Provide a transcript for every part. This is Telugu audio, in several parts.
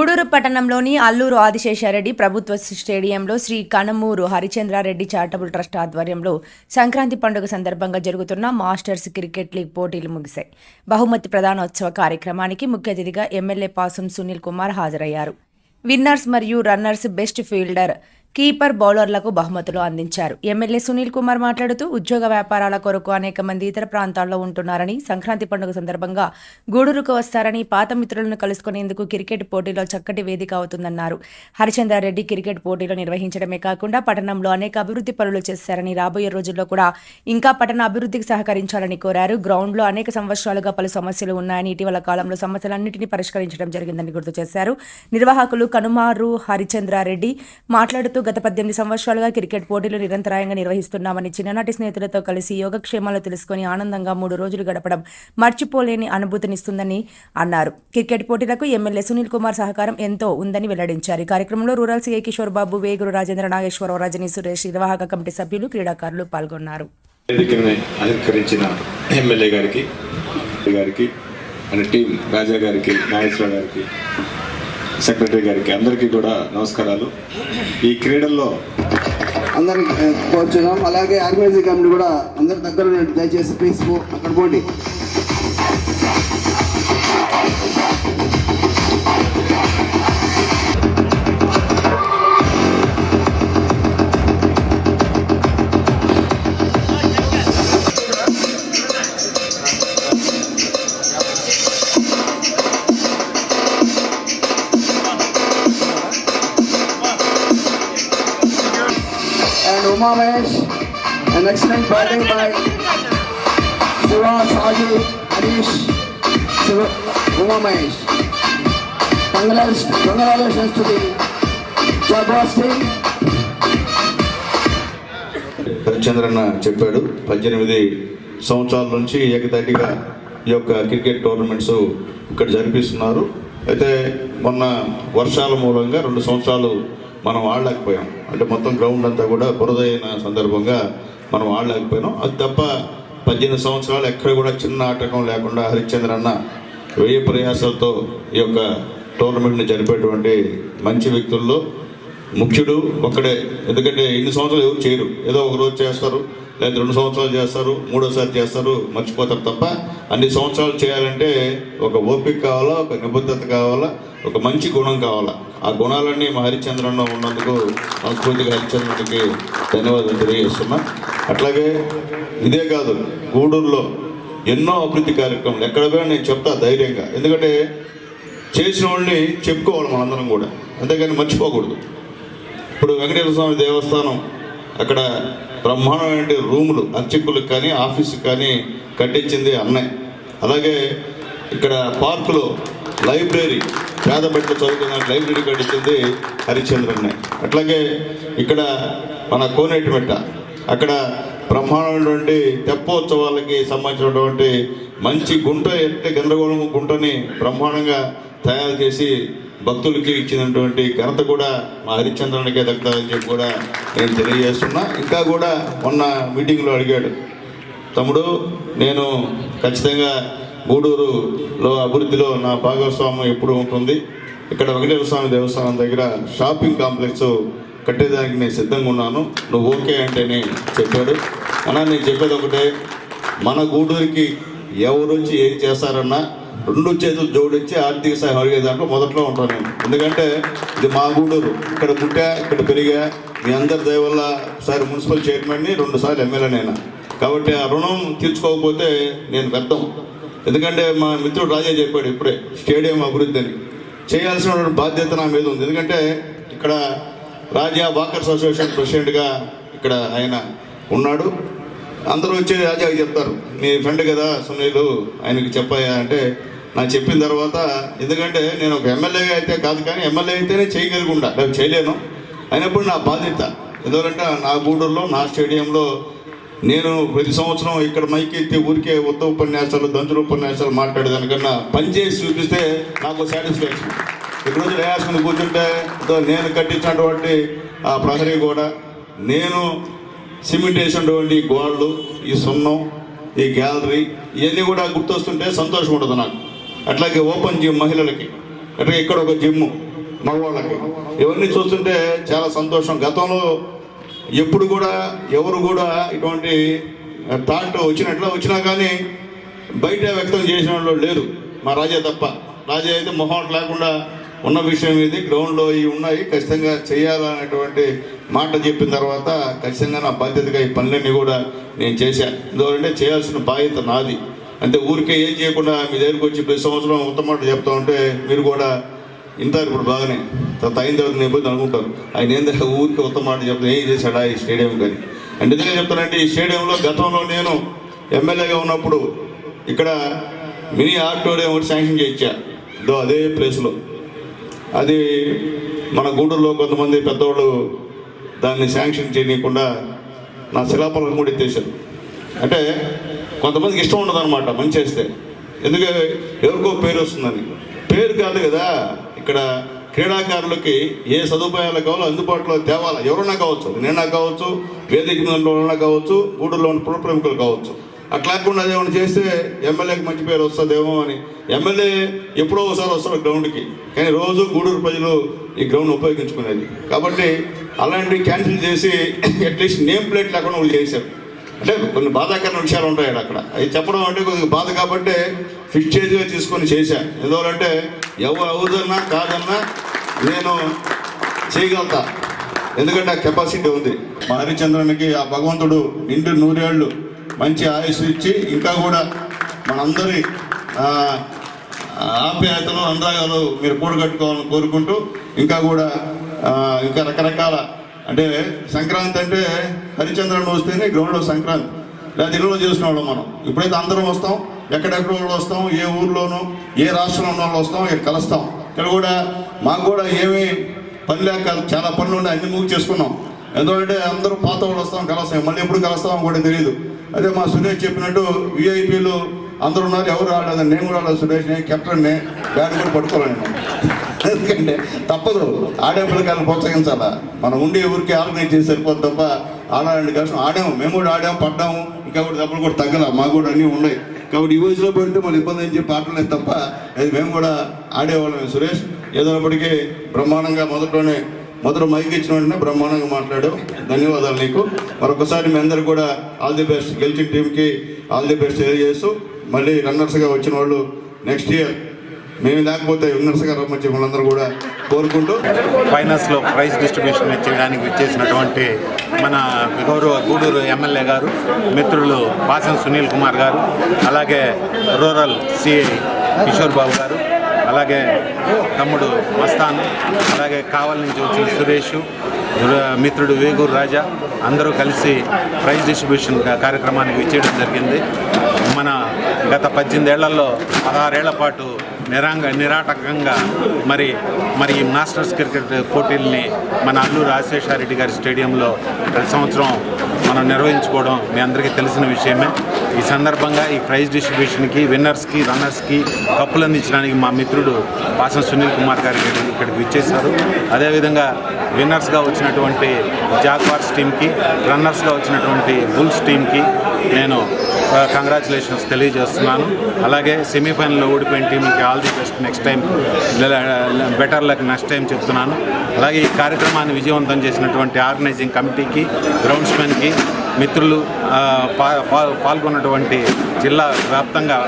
గూడూరు పట్టణంలోని అల్లూరు ఆదిశేషారెడ్డి ప్రభుత్వ స్టేడియంలో శ్రీ కనమూరు హరిచంద్రారెడ్డి చారిటబుల్ ట్రస్ట్ ఆధ్వర్యంలో సంక్రాంతి పండుగ సందర్భంగా జరుగుతున్న మాస్టర్స్ క్రికెట్ లీగ్ పోటీలు ముగిశాయి. బహుమతి ప్రధానోత్సవ కార్యక్రమానికి ముఖ్య అతిథిగా ఎమ్మెల్యే పాసం సునీల్ కుమార్ హాజరయ్యారు. విన్నర్స్ మరియు రన్నర్స్ బెస్ట్ ఫీల్డర్ కీపర్ బౌలర్లకు బహుమతులు అందించారు. ఎమ్మెల్యే సునీల్ కుమార్ మాట్లాడుతూ ఉద్యోగ వ్యాపారాల కొరకు అనేక మంది ఇతర ప్రాంతాల్లో ఉంటున్నారని సంక్రాంతి పండుగ సందర్భంగా గూడూరుకు వస్తారని పాత మిత్రులను కలుసుకునేందుకు క్రికెట్ పోటీలో చక్కటి వేదిక అవుతుందన్నారు. హరిచంద్రారెడ్డి క్రికెట్ పోటీలు నిర్వహించడమే కాకుండా పట్టణంలో అనేక అభివృద్ధి పనులు చేశారని రాబోయే రోజుల్లో కూడా ఇంకా పట్టణ అభివృద్ధికి సహకరించాలని కోరారు. గ్రౌండ్లో అనేక సంవత్సరాలుగా పలు సమస్యలు ఉన్నాయని ఇటీవల కాలంలో సమస్యలన్నింటినీ పరిష్కరించడం జరిగిందని గుర్తు చేశారు. నిర్వాహకులు కనుమారు హరిచంద్రారెడ్డి మాట్లాడుతూ గత పద్దెనిమిది సంవత్సరాలుగా క్రికెట్ పోటీలు నిరంతరాయంగా నిర్వహిస్తున్నామని చిన్ననాటి స్నేహితులతో కలిసి యోగక్షేమాలు తెలుసుకొని ఆనందంగా మూడు రోజులు గడపడం మర్చిపోలేని అనుభూతినిస్తుందని అన్నారు. క్రికెట్ పోటీలకు ఎమ్మెల్యే సునీల్ కుమార్ సహకారం ఎంతో ఉందని వెల్లడించారు. ఈ కార్యక్రమంలో రూరల్ సీఐ కిషోర్ బాబు వేగురు రాజేంద్ర నాగేశ్వరరావు రజనీ సురేష్ నిర్వాహక కమిటీ సభ్యులు క్రీడాకారులు పాల్గొన్నారు. అలంకరించిన ఎమ్మెల్యే గారికి గారికి అండ్ టీం రాజా గారికి నాగేశ్వర గారికి సెక్రటరీ గారికి అందరికీ కూడా నమస్కారాలు. ఈ క్రీడల్లో అందరికి కోరుచున్నాం అలాగే ఆర్గనైజింగ్ కమిటీ కూడా అందరి దగ్గర దయచేసి ప్లీజ్ అక్కడ పోండి. And Uma Mahesh. An excellent batting by Shiva, Saju, Harish, Shiva, Uma Mahesh. Congratulations, to the Jaguars team. హరిచంద్రన్న చెప్పాడు పద్దెనిమిది సంవత్సరాల నుంచి ఏకతాటిగా ఈ యొక్క క్రికెట్ టోర్నమెంట్స్ ఇక్కడ జరిపిస్తున్నారు అయితే మొన్న వర్షాల మూలంగా రెండు సంవత్సరాలు మనం ఆడలేకపోయాం అంటే మొత్తం గ్రౌండ్ అంతా కూడా బురదైన సందర్భంగా మనం ఆడలేకపోయాం అది తప్ప పద్దెనిమిది సంవత్సరాలు ఎక్కడ కూడా చిన్న ఆటకం లేకుండా హరిశ్చంద్ర అన్న వెయ్యి ప్రయాసాలతో ఈ యొక్క టోర్నమెంట్ని జరిపేటువంటి మంచి వ్యక్తుల్లో ముఖ్యుడు ఒక్కడే. ఎందుకంటే ఇన్ని సంవత్సరాలు ఎవరు చేయరు. ఏదో ఒక రోజు చేస్తారు లేదా రెండు సంవత్సరాలు చేస్తారు మూడోసారి చేస్తారు మర్చిపోతారు తప్ప అన్ని సంవత్సరాలు చేయాలంటే ఒక ఓపిక కావాలా ఒక నిబద్ధత కావాలా ఒక మంచి గుణం కావాలా. ఆ గుణాలన్నీ మా హరిచంద్రంలో ఉన్నందుకు సంస్కృతిగా హరిచంద్రుడికి ధన్యవాదాలు తెలియజేస్తున్నా. అట్లాగే ఇదే కాదు గూడూరులో ఎన్నో అభివృద్ధి కార్యక్రమాలు. ఎక్కడ నేను చెప్తా ధైర్యంగా. ఎందుకంటే చేసిన వాళ్ళని చెప్పుకోవాలి మనందరం కూడా. అంతేగాని మర్చిపోకూడదు. ఇప్పుడు వెంకటేశ్వర స్వామి దేవస్థానం అక్కడ బ్రహ్మాండమైన రూములు అర్చకులకు కానీ ఆఫీస్కి కానీ కట్టించింది అన్నయ్య. అలాగే ఇక్కడ పార్కులో లైబ్రరీ. పేద బిడ్డలు చదువుకున్న లైబ్రరీ కట్టించింది హరిశ్చంద్రన్నయ్య అట్లాగే ఇక్కడ మన కోనేటిమెట్ట అక్కడ బ్రహ్మాండమైనటువంటి తెప్పోత్సవాలకి సంబంధించినటువంటి మంచి గుంట ఎట్టే గందరగోళం గుంటని బ్రహ్మాండంగా తయారు చేసి భక్తులకి ఇచ్చినటువంటి ఘనత కూడా మా హరిశ్చంద్రునికే దక్కుతుందని చెప్పి కూడా నేను తెలియజేస్తున్నా. ఇంకా కూడా మొన్న మీటింగ్లో అడిగాడు. తమ్ముడు నేను ఖచ్చితంగా గూడూరులో అభివృద్ధిలో నా భాగస్వామ్యం ఎప్పుడు ఉంటుంది. ఇక్కడ వెంకటేశ్వర స్వామి దేవస్థానం దగ్గర షాపింగ్ కాంప్లెక్స్ కట్టేదానికి నేను సిద్ధంగా ఉన్నాను. నువ్వు ఓకే అంటేనే చెప్పాడు. అన్నా నేను చెప్పేది ఒకటే. మన గూడూరికి ఎవరు వచ్చి ఏం చేస్తారన్నా రెండు చేతులు జోడించి ఆర్థిక సహాయం అడిగే దాంట్లో మొదట్లో ఉంటాను నేను. ఎందుకంటే ఇది మా గూడూరు. ఇక్కడ పుట్టా ఇక్కడ పెరిగా మీ అందరి దయవల్ల ఒకసారి మున్సిపల్ చైర్మన్ని రెండుసార్లు ఎమ్మెల్యే నేను కాబట్టి ఆ రుణం తీర్చుకోకపోతే నేను వ్యర్థం. ఎందుకంటే మా మిత్రుడు రాజా చెప్పాడు ఇప్పుడే స్టేడియం అభివృద్ధి అని. చేయాల్సిన బాధ్యత నా మీద ఉంది. ఎందుకంటే ఇక్కడ రాజా వాకర్స్ అసోసియేషన్ ప్రెసిడెంట్గా ఇక్కడ ఆయన ఉన్నాడు. అందరూ వచ్చి రాజాకి చెప్తారు మీ ఫ్రెండ్ కదా సునీలు ఆయనకి చెప్పాయా? అంటే నాకు చెప్పిన తర్వాత ఎందుకంటే నేను ఒక ఎమ్మెల్యేగా అయితే కాదు కానీ ఎమ్మెల్యే అయితేనే చేయగలిగుండా. నేను చేయలేను. అయినప్పుడు నా బాధ్యత ఎందుకంటే నా గూడూరులో నా స్టేడియంలో నేను ప్రతి సంవత్సరం ఇక్కడ మైక్ ఎత్తి ఊరికే ఉత్త ఉపన్యాసాలు దంచుల ఉపన్యాసాలు మాట్లాడేదానికన్నా పనిచేసి చూపిస్తే నాకు సాటిస్ఫాక్షన్ ఇక్కడ రోజు కూర్చుంటే నేను కట్టించినటువంటి ఆ ప్రహరీ కూడా నేను సిమెంట్ వేసినటువంటి గోడలు ఈ సున్నం ఈ గ్యాలరీ ఇవన్నీ కూడా గుర్తొస్తుంటే సంతోషం ఉండదు నాకు. అట్లాగే ఓపెన్ జిమ్ మహిళలకి అట్లాగే ఇక్కడ ఒక జిమ్ మగవాళ్ళకి. ఇవన్నీ చూస్తుంటే చాలా సంతోషం. గతంలో ఎప్పుడు కూడా ఎవరు కూడా ఇటువంటి థాట్ వచ్చినట్లు వచ్చినా కానీ బయట వ్యక్తం చేసిన వాళ్ళు లేరు. మా రాజా తప్ప. రాజా అయితే మొహం లేకుండా ఉన్న విషయం ఇది. గ్రౌండ్లో ఇవి ఉన్నాయి. ఖచ్చితంగా చేయాలనేటువంటి మాట చెప్పిన తర్వాత ఖచ్చితంగా నా బాధ్యతగా ఈ పనులన్నీ కూడా నేను చేశాను ఎందుకంటే చేయాల్సిన బాధ్యత నాది. అంటే ఊరికే ఏం చేయకుండా మీ దగ్గరికి వచ్చి ప్రతి సంవత్సరం ఉత్తమాట చెప్తా ఉంటే మీరు కూడా ఇంటారు ఇప్పుడు బాగానే తర్వాత అయిన తర్వాత నేను పోయి అనుకుంటారు ఆయన దగ్గర ఊరికి కొత్త మాట చెప్తాను ఏం చేశాడా ఈ స్టేడియం కానీ అంటే ఎందుకని చెప్తానంటే ఈ స్టేడియంలో గతంలో నేను ఎమ్మెల్యేగా ఉన్నప్పుడు ఇక్కడ మినీ ఆడిటోరియం ఒకటి శాంక్షన్ చేయించా. ఇదో అదే ప్లేస్లో. అది మన గూడూరులో కొంతమంది పెద్దవాళ్ళు దాన్ని శాంక్షన్ చేయకుండా నా శిలాపలకం కూడా ఎత్తేసారు అంటే కొంతమందికి ఇష్టం ఉండదు అనమాట మంచి చేస్తే. ఎందుకంటే ఎవరికో పేరు వస్తుందని. పేరు కాదు కదా. ఇక్కడ క్రీడాకారులకి ఏ సదుపాయాలు కావాలో అందుబాటులో తేవాలి. ఎవరన్నా కావచ్చు నేను నేనా కావచ్చు వేదిక మీద ఉన్న కావచ్చు గూడూరులో ఉన్న పుర ప్రముఖులు కావచ్చు. అట్లా ఏమైనా అదేమైనా చేస్తే ఎమ్మెల్యేకి మంచి పేరు వస్తుందేమో అని. ఎమ్మెల్యే ఎప్పుడో ఒకసారి వస్తాడు గ్రౌండ్కి. కానీ రోజు గూడూరు ప్రజలు ఈ గ్రౌండ్ ఉపయోగించుకునేది. కాబట్టి అలాంటివి క్యాన్సిల్ చేసి అట్లీస్ట్ నేమ్ ప్లేట్ లేకుండా వాళ్ళు చేశారు. అంటే కొన్ని బాధాకరమైన విషయాలు ఉంటాయి అక్కడ. అవి చెప్పడం అంటే కొద్దిగా బాధ కాబట్టి ఫిక్స్ చేసి తీసుకొని చేశాను ఎందువల్లంటే ఎవరు అవుదన్నా కాదన్నా నేను చేయగలుగుతా. ఎందుకంటే ఆ కెపాసిటీ ఉంది. మా హరిచంద్రనికి ఆ భగవంతుడు నిండు నూరేళ్ళు మంచి ఆయుష్ ఇచ్చి ఇంకా కూడా మనందరి ఆప్యాయతలు అనురాగాలు మీరు కూడగట్టుకోవాలని కోరుకుంటూ ఇంకా కూడా ఇంకా రకరకాల అంటే సంక్రాంతి అంటే హరిచంద్రన్ వస్తేనే గ్రౌండ్లో సంక్రాంతి. లేదా ఇళ్ళలో చేసిన వాళ్ళం మనం. ఇప్పుడైతే అందరం వస్తాం ఎక్కడెక్కడ వాళ్ళు వస్తాం ఏ ఊర్లోనూ ఏ రాష్ట్రంలో ఉన్న వాళ్ళు వస్తాం ఇక్కడ కలుస్తాం. ఇక్కడ కూడా మాకు కూడా ఏమీ పని లేక చాలా పనులు ఉండే అన్ని మూవ్ చేసుకున్నాం. ఎందుకంటే అందరూ పాత వాళ్ళు వస్తాం కలుస్తాం. మళ్ళీ ఎప్పుడు కలుస్తామో కూడా తెలియదు అదే మా సురేష్ చెప్పినట్టు విఐపీలు అందరూ ఉన్నారు ఎవరు రాలేదు నేను కూడా రాలేదు సురేష్ కెప్టెన్ని బ్యాట్ కూడా పట్టుకోలేను ఎందుకంటే తప్పదు. ఆడే పిల్లకాయలను ప్రోత్సహించాలా? మనం ఉండే ఊరికి ఆర్గనైజ్ చేసి సరిపోదు తప్ప ఆడాలని కష్టం. ఆడాము మేము కూడా ఆడాము పడ్డాము ఇంకా కూడా దెబ్బలు కూడా తగ్గల. మాకు కూడా అన్నీ ఉన్నాయి. కాబట్టి ఈ వయసులో పెడితే మళ్ళీ ఇబ్బంది అని చెప్పి ఆడలేదు తప్ప అది మేము కూడా ఆడేవాళ్ళం సురేష్ ఏదైనప్పటికీ బ్రహ్మాండంగా మొదట్లోనే మొదట మైక్ ఇచ్చిన వెంటనే బ్రహ్మాండంగా మాట్లాడావు. ధన్యవాదాలు నీకు. మరొకసారి మీ అందరు కూడా ఆల్ ది బెస్ట్ గెలిచిన టీంకి ఆల్ ది బెస్ట్ తెలియజేస్తూ మళ్ళీ రన్నర్స్గా వచ్చిన వాళ్ళు నెక్స్ట్ ఇయర్. మేము లేకపోతే విన్నర్స్గా రమ్మని చెప్పి వాళ్ళందరూ కూడా కోరుకుంటూ ఫైనాన్స్లో ప్రైజ్ డిస్ట్రిబ్యూషన్ చేయడానికి విచ్చేసినటువంటి మన గౌరవ గూడూరు ఎమ్మెల్యే గారు మిత్రులు పాసం సునీల్ కుమార్ గారు అలాగే రూరల్ సిఐ కిషోర్ బాబు గారు అలాగే తమ్ముడు మస్తాన్ అలాగే కావల్ నుంచి వచ్చిన సురేష్ మిత్రుడు వేగూరు రాజా అందరూ కలిసి ప్రైజ్ డిస్ట్రిబ్యూషన్ కార్యక్రమానికి ఇచ్చేయడం జరిగింది. మన గత పద్దెనిమిదేళ్ళలో పదహారేళ్ళ పాటు నిరాంగ నిరాటకంగా మరి మరి ఈ మాస్టర్స్ క్రికెట్ పోటీల్ని మన అల్లు రాజశేషారెడ్డి గారి స్టేడియంలో ప్రతి సంవత్సరం మనం నిర్వహించుకోవడం మీ అందరికీ తెలిసిన విషయమే. ఈ సందర్భంగా ఈ ప్రైజ్ డిస్ట్రిబ్యూషన్కి విన్నర్స్కి రన్నర్స్కి కప్పులు అందించడానికి మా మిత్రుడు పాసం సునీల్ కుమార్ గారు ఇక్కడికి ఇచ్చేశారు అదేవిధంగా విన్నర్స్గా వచ్చినటువంటి జాక్వార్స్ టీమ్కి రన్నర్స్గా వచ్చినటువంటి బుల్స్ టీమ్కి నేను కంగ్రాచులేషన్స్ తెలియజేస్తున్నాను. అలాగే సెమీఫైనల్లో ఓడిపోయిన టీంకి all the best next time better luck next time చెప్తున్నాను. అలాగే ఈ కార్యక్రమాన్ని విజయవంతం చేసినటువంటి ఆర్గనైజింగ్ కమిటీకి గ్రౌండ్స్మెన్కి మిత్రులు పాల్గొన్నటువంటి జిల్లా వ్యాప్తంగా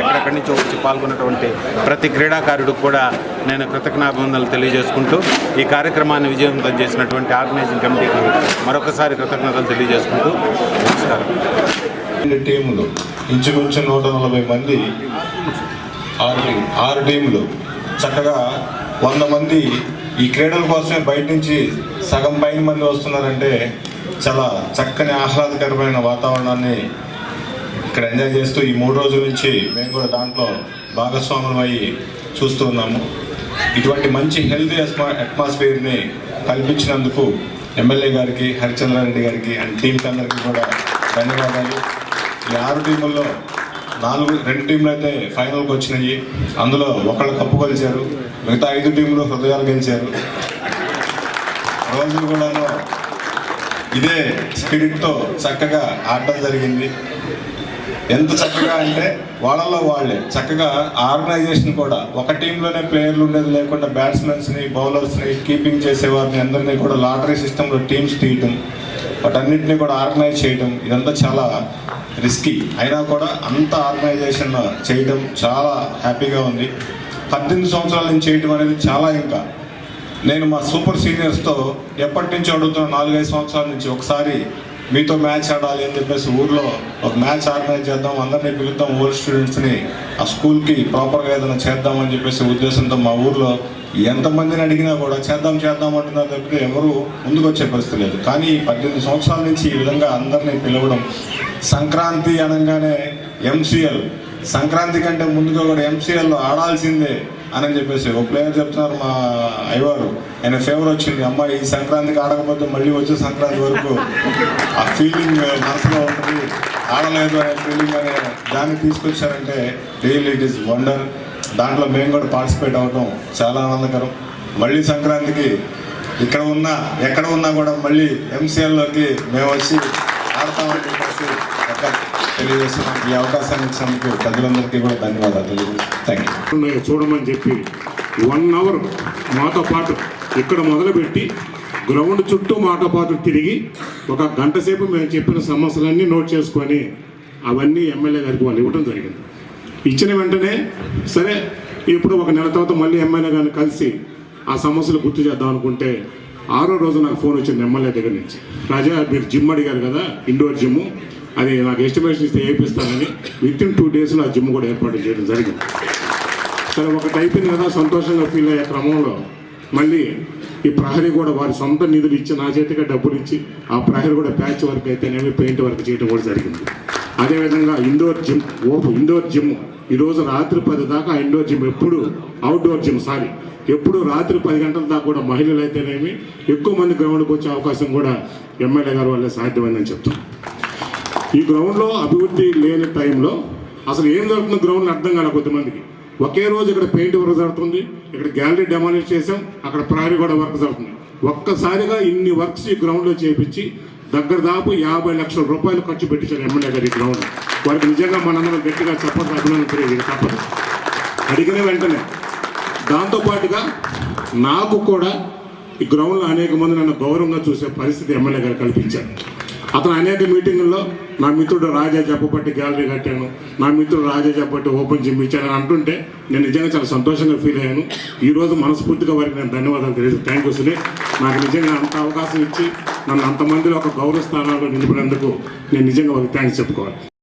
ఎక్కడెక్కడి నుంచో వచ్చి పాల్గొన్నటువంటి ప్రతి క్రీడాకారుడికి కూడా నేను కృతజ్ఞాభివందనలు తెలియజేసుకుంటూ ఈ కార్యక్రమాన్ని విజయవంతం చేసినటువంటి ఆర్గనైజింగ్ కమిటీకి మరొకసారి కృతజ్ఞతలు తెలియజేసుకుంటూ నమస్కారం. టీములు ఇంచుమించు నూట నలభై మంది ఆరు ఆరు టీములు. చక్కగా వంద మంది ఈ క్రీడల కోసమే బయట నుంచి సగం పైన మంది వస్తున్నారంటే చాలా చక్కని ఆహ్లాదకరమైన వాతావరణాన్ని ఇక్కడ ఎంజాయ్ చేస్తూ ఈ మూడు రోజుల నుంచి మేము కూడా దాంట్లో భాగస్వాములం అయ్యి చూస్తూ ఉన్నాము. ఇటువంటి మంచి హెల్తీ అట్మాస్ఫియర్ని కల్పించినందుకు ఎమ్మెల్యే గారికి హరిచంద్రారెడ్డి గారికి అండ్ టీమ్స్ అందరికీ కూడా ధన్యవాదాలు. ఈ ఆరు టీముల్లో నాలుగు రెండు టీంలు అయితే ఫైనల్కి వచ్చినాయి. అందులో ఒకళ్ళు కప్పు గెలిచారు మిగతా ఐదు టీంలు హృదయాలు గెలిచారు. రోజు కూడాను ఇదే స్పిరిట్తో చక్కగా ఆడటం జరిగింది. ఎంత చక్కగా అంటే వాళ్ళల్లో వాళ్ళే. చక్కగా ఆర్గనైజేషన్ కూడా. ఒక టీంలోనే ప్లేయర్లు ఉండేది లేకుండా బ్యాట్స్మెన్స్ని బౌలర్స్ని కీపింగ్ చేసేవారిని అందరినీ కూడా లాటరీ సిస్టంలో టీమ్స్ తీయటం వాటన్నింటినీ కూడా ఆర్గనైజ్ చేయటం ఇదంతా చాలా రిస్కీ అయినా కూడా అంత ఆర్గనైజేషన్ చేయటం చాలా హ్యాపీగా ఉంది. పద్దెనిమిది సంవత్సరాల నుంచి చేయటం అనేది చాలా ఇంకా. నేను మా సూపర్ సీనియర్స్తో ఎప్పటి నుంచి అడుగుతున్నా నాలుగైదు సంవత్సరాల నుంచి ఒకసారి మీతో మ్యాచ్ ఆడాలి అని చెప్పేసి ఊర్లో ఒక మ్యాచ్ ఆర్గనైజ్ చేద్దాం అందరినీ పిలుద్దాం ఊర్ స్టూడెంట్స్ని ఆ స్కూల్కి ప్రాపర్గా ఏదైనా చేద్దామని చెప్పేసి ఉద్దేశంతో మా ఊర్లో ఎంతమందిని అడిగినా కూడా చేద్దాం చేద్దాం అంటున్నారు తప్పితే ఎవరు ముందుకు వచ్చే పరిస్థితి లేదు. కానీ పద్దెనిమిది సంవత్సరాల నుంచి ఈ విధంగా అందరినీ పిలవడం సంక్రాంతి అనగానే ఎంసీఎల్ సంక్రాంతి కంటే ముందుగా కూడా ఎంసీఎల్లో ఆడాల్సిందే అని చెప్పేసి ఒక ప్లేయర్ చెప్తున్నారు మా అయ్యవారు. ఆయన ఫేవర్ వచ్చింది. అమ్మాయి ఈ సంక్రాంతికి ఆడకపోతే మళ్ళీ వచ్చే సంక్రాంతి వరకు ఆ ఫీలింగ్ మనసులో ఉంటుంది. ఆడలేదు అనే ఫీలింగ్ అనే దాన్ని తీసుకొచ్చారంటే రియల్ ఇట్ ఈస్ వండర్ దాంట్లో మేము కూడా పార్టిసిపేట్ అవ్వటం చాలా ఆనందకరం. మళ్ళీ సంక్రాంతికి ఇక్కడ ఉన్నా ఎక్కడ ఉన్నా కూడా మళ్ళీ ఎంసీఎల్లోకి మేము వచ్చి ఆడతామని చెప్పేసి తెలియజేస్తున్నాం ఈ అవకాశాన్ని ఇచ్చినందుకు ప్రజలందరికీ కూడా ధన్యవాదాలు. తెలియజేస్తున్నాం థ్యాంక్ యూ చూడమని చెప్పి వన్ అవర్ మాతో పాటు ఇక్కడ మొదలుపెట్టి గ్రౌండ్ చుట్టూ మాతో పాటు తిరిగి ఒక గంట సేపు మేము చెప్పిన సమస్యలన్నీ నోట్ చేసుకొని అవన్నీ ఎమ్మెల్యే గారికి వాళ్ళు ఇవ్వడం జరిగింది. ఇచ్చిన వెంటనే సరే ఇప్పుడు ఒక నెల తర్వాత మళ్ళీ ఎమ్మెల్యే గారిని కలిసి ఆ సమస్యలు గుర్తు చేద్దాం అనుకుంటే ఆరో రోజు నాకు ఫోన్ వచ్చింది ఎమ్మెల్యే దగ్గర నుంచి. రాజా మీరు జిమ్ అడిగారు కదా ఇండోర్ జిమ్ అది నాకు ఎస్టిమేషన్ ఇస్తే వేయిస్తానని విత్ ఇన్ టూ డేస్లో ఆ జిమ్ కూడా ఏర్పాటు చేయడం జరిగింది. సరే ఒకటి అయిపోయింది కదా సంతోషంగా ఫీల్ అయ్యే క్రమంలో మళ్ళీ ఈ ప్రహరీ కూడా వారి సొంత నిధులు ఇచ్చి నా చేతిగా డబ్బులు ఇచ్చి ఆ ప్రహరీ కూడా ప్యాచ్ వర్క్ అయితేనేమి పెయింట్ వర్క్ చేయడం కూడా జరిగింది. అదేవిధంగా ఇండోర్ జిమ్ ఓపు ఇండోర్ జిమ్ ఈరోజు రాత్రి పది దాకా ఆ ఇండోర్ జిమ్ ఎప్పుడు అవుట్డోర్ జిమ్ సారీ ఎప్పుడు రాత్రి పది గంటల దాకా కూడా మహిళలు అయితేనేమి ఎక్కువ మంది గ్రౌండ్కి వచ్చే అవకాశం కూడా ఎమ్మెల్యే గారు వల్లే సాధ్యమైందని చెప్తాను ఈ గ్రౌండ్లో అభివృద్ధి లేని టైంలో అసలు ఏం జరుగుతుందో గ్రౌండ్లో అర్థం కాల కొద్దిమందికి ఒకే రోజు ఇక్కడ పెయింట్ వర్క్ జరుగుతుంది ఇక్కడ గ్యాలరీ డెమాలిష్ చేసాం అక్కడ ప్రారీ కూడా వర్క్ జరుగుతుంది. ఒక్కసారిగా ఇన్ని వర్క్స్ ఈ గ్రౌండ్లో చేపించి దగ్గర దాపు యాభై లక్షల రూపాయలు ఖర్చు పెట్టించారు ఎమ్మెల్యే గారి గ్రౌండ్ వారికి నిజంగా మనందరం గట్టిగా చెప్పడం అభినందన తెలియదు తప్పదు అడిగిన వెంటనే. దాంతోపాటుగా నాకు కూడా ఈ గ్రౌండ్లో అనేక మంది నన్ను గౌరవంగా చూసే పరిస్థితి ఎమ్మెల్యే గారు కల్పించారు. అతను అనేక మీటింగుల్లో నా మిత్రుడు రాజా చెప్పబట్టి గ్యాలరీ కట్టాను. నా మిత్రుడు రాజా చెప్పబట్టి ఓపెన్ జిమ్ ఇచ్చాను అని అంటుంటే నేను నిజంగా చాలా సంతోషంగా ఫీల్ అయ్యాను. ఈ రోజు మనస్ఫూర్తిగా వారికి నేను ధన్యవాదాలు తెలియదు థ్యాంక్ యూ సునీల్. నాకు నిజంగా అంత అవకాశం ఇచ్చి నన్ను అంతమందిలో ఒక గౌరవ స్థానాల్లో నిలిపినందుకు నేను నిజంగా వారికి థ్యాంక్స్ చెప్పుకోవాలి.